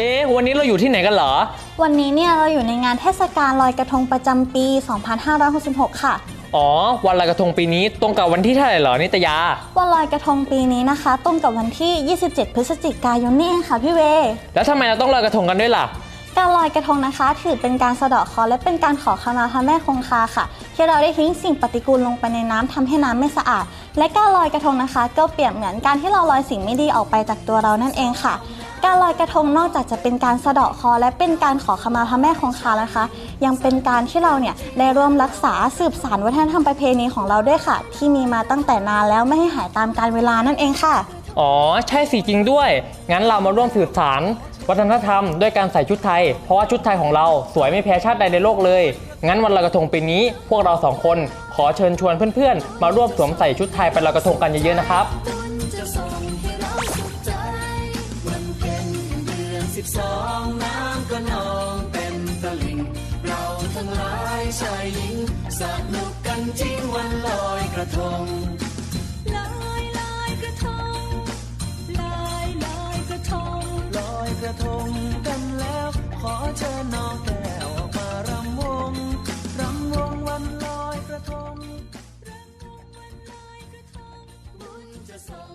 เอ๊ะวันนี้เราอยู่ที่ไหนกันเหรอ วันนี้เนี่ยเราอยู่ในงานเทศกาลลอยกระทงประจำปี 2566 ค่ะ อ๋อ วันลอยกระทงปีนี้ตรงกับวันที่เท่าไหร่เหรอนิตยา วันลอยกระทงปีนี้นะคะ ตรงกับวันที่ 27 พฤศจิกายนนี่เองค่ะพี่เว แล้วทำไมเราต้องลอยกระทงกันด้วยล่ะ การลอยกระทงนะคะ ถือเป็นการสะเดาะเคราะห์และเป็นการขอขมาพระแม่คงคาค่ะ ที่เราได้ทิ้งสิ่งปฏิกูลลงไปในน้ำทำให้น้ำไม่สะอาด และการลอยกระทงนะคะ ก็เปรียบเหมือนการที่เราลอยสิ่งไม่ดีออกไปจากตัวเรานั่นเองค่ะ การลอยกระทงนอกจากจะเป็นการสะเดาะคราะห์และเป็นการขอขมาพระแม่คงคาแล้วนะคะ ยังเป็นการที่เราเนี่ยได้ร่วมรักษาสืบสานวัฒนธรรมประเพณีของเราด้วยค่ะ ที่มีมาตั้งแต่นานแล้วไม่ให้หายตามกาลเวลานั่นเองค่ะ อ๋อ ใช่สิจริงด้วย งั้นเรามาร่วมสืบสารวัฒนธรรมด้วยการใส่ชุดไทย เพราะว่าชุดไทยของเราสวยไม่แพ้ชาติใดในโลกเลย งั้นวันลอยกระทงปีนี้ พวกเราสองคนขอเชิญชวนเพื่อนๆ มาร่วมสวมใส่ชุดไทยไปลอยกระทงกันเยอะๆนะครับ สิบสองน้ำก็นองเป็นตลิ่ง เราทั้งหลายชายหญิงสนุกกันจริงวันลอยกระทงลอยลอยกระทงลอยลอยกระทงลอยกระทงกันแล้วขอเชิญน้องแก้วมารำวงรำวงวันลอยกระทงรำวงวันลอยกระทงบุญจะส่ง